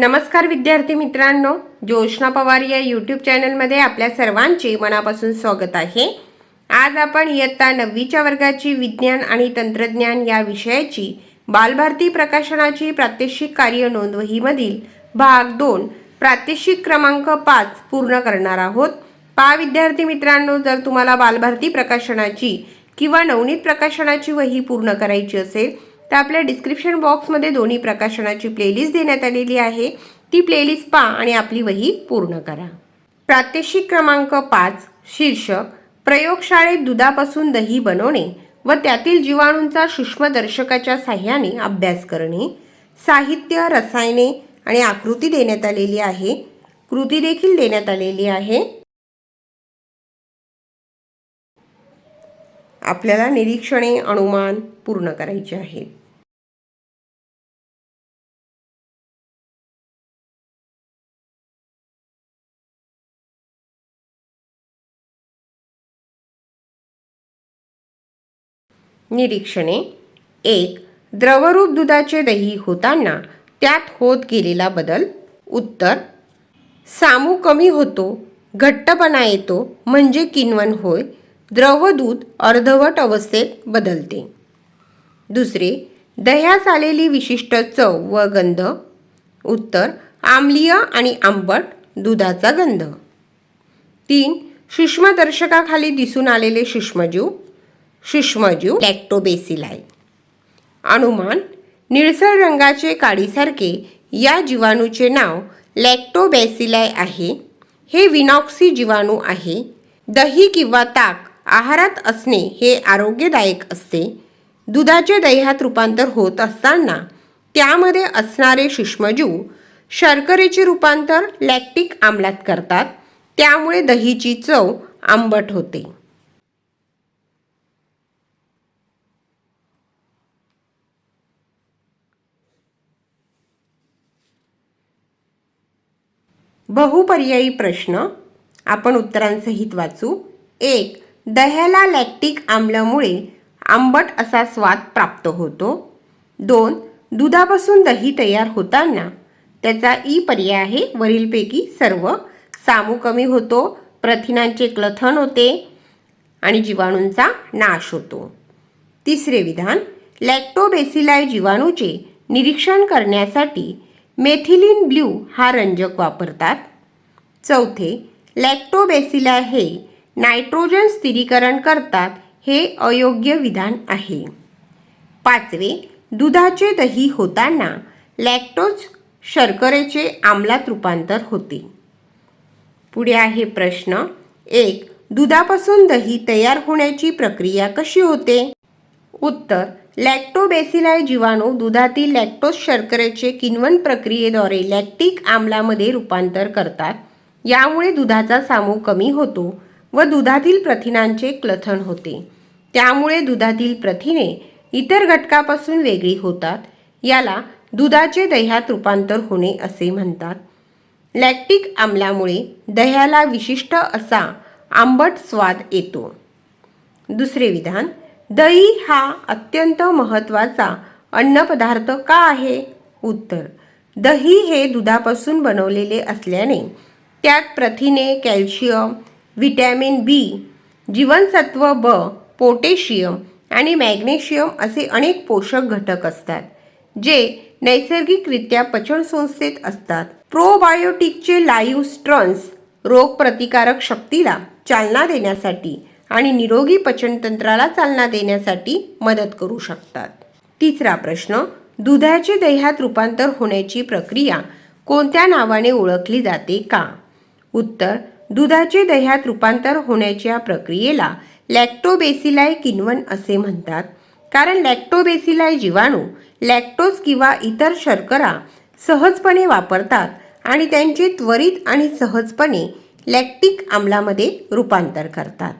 नमस्कार विद्यार्थी मित्रांनो ज्योष्णा पवार या यूट्यूब चॅनलमध्ये आपल्या सर्वांचे मनापासून स्वागत आहे. आज आपण इयत्ता नववीच्या वर्गाची विज्ञान आणि तंत्रज्ञान या विषयाची बालभारती प्रकाशनाची प्रात्यक्षिक कार्य नोंदवहीमधील भाग दोन प्रात्यक्षिक क्रमांक पाच पूर्ण करणार आहोत. पा विद्यार्थी मित्रांनो जर तुम्हाला बालभारती प्रकाशनाची किंवा नवनीत प्रकाशनाची वही पूर्ण करायची असेल तर आपल्या डिस्क्रिप्शन बॉक्समध्ये दोन्ही प्रकाशनाची प्लेलिस्ट देण्यात आलेली आहे. ती प्लेलिस्ट पहा आणि आपली वही पूर्ण करा. प्रात्यक्षिक क्रमांक पाच शीर्षक प्रयोगशाळेत दुधापासून दही बनवणे व त्यातील जीवाणूंचा सूक्ष्मदर्शकाच्या साह्याने अभ्यास करणे साहित्य रसायने आणि आकृती देण्यात आलेली आहे. कृती देखील देण्यात आलेली आहे. आपल्याला निरीक्षणे अनुमान पूर्ण करायचे आहेत. निरीक्षणे एक द्रवरूप दुधाचे दही होताना त्यात होत गेलेला बदल. उत्तर सामू कमी होतो घट्टपणा येतो म्हणजे किण्वन होय. द्रव दूध अर्धवट अवस्थेत बदलते. दुसरे दह्यास आलेली विशिष्ट चव व गंध. उत्तर आम्लीय आणि आंबट दुधाचा गंध. तीन सूक्ष्मदर्शकाखाली दिसून आलेले सूक्ष्मजीव. सूक्ष्मजीव लॅक्टोबेसिलाय अनुमान निळसर रंगाचे काडीसारखे या जीवाणूचे नाव लॅक्टोबॅसिलाय आहे. हे विनॉक्सी जीवाणू आहे. दही किंवा ताक आहारात असणे हे आरोग्यदायक असते. दुधाचे दह्यात रूपांतर होत असताना त्यामध्ये असणारे सूक्ष्मजीव शर्करेचे रूपांतर लॅक्टिक आम्लात करतात. त्यामुळे दहीची चव आंबट होते. बहुपर्यायी प्रश्न. आपण उत्तरांसहित वाचू. एक दह्याला लॅक्टिक आम्लामुळे आंबट असा स्वाद प्राप्त होतो. दोन दुधापासून दही तयार होताना त्याचा ई पर्याय आहे वरीलपैकी सर्व. सामू कमी होतो प्रथिनांचे क्लथन होते आणि जीवाणूंचा नाश होतो. तिसरे विधान लॅक्टोबेसिलाय जीवाणूचे निरीक्षण करण्यासाठी मेथिलीन ब्ल्यू हा रंजक वापरतात. चौथे लॅक्टोबेसिला हे नायट्रोजन स्थिरीकरण करतात हे अयोग्य विधान आहे. पाचवे दुधाचे दही होताना लॅक्टोज शर्करेचे आम्लात रूपांतर होते. पुढे आहे प्रश्न एक दुधापासून दही तयार होण्याची प्रक्रिया कशी होते? उत्तर लॅक्टोबेसिलाय जीवाणू दुधातील लॅक्टोज शर्करेचे किण्वन प्रक्रियेद्वारे लॅक्टिक आम्लामध्ये रूपांतर करतात. यामुळे दुधाचा सामू कमी होतो व दुधातील प्रथिनांचे क्लथन होते. त्यामुळे दुधातील प्रथिने इतर घटकापासून वेगळी होतात. याला दुधाचे दह्यात रूपांतर होणे असे म्हणतात. लॅक्टिक आम्लामुळे दह्याला विशिष्ट असा आंबट स्वाद येतो. दुसरे विधान दही हा अत्यंत महत्त्वाचा अन्नपदार्थ का आहे? उत्तर. दही हे दुधापासून बनवलेले असल्याने त्यात प्रथिने कॅल्शियम व्हिटॅमिन बी जीवनसत्व ब पोटॅशियम आणि मॅग्नेशियम असे अनेक पोषक घटक असतात जे नैसर्गिकरित्या पचनसंस्थेत असतात. प्रोबायोटिकचे लाईव्ह स्ट्रन्स रोगप्रतिकारक शक्तीला चालना देण्यासाठी आणि निरोगी पचनतंत्राला चालना देण्यासाठी मदत करू शकतात. तिसरा प्रश्न दुधाचे दह्यात रूपांतर होण्याची प्रक्रिया कोणत्या नावाने ओळखली जाते का? उत्तर दुधाचे दह्यात रूपांतर होण्याच्या प्रक्रियेला लॅक्टोबेसिलाय किनवन असे म्हणतात. कारण लॅक्टोबेसिलाय जीवाणू लॅक्टोज किंवा इतर शर्करा सहजपणे वापरतात आणि त्यांचे त्वरित आणि सहजपणे लॅक्टिक आम्लामध्ये रूपांतर करतात.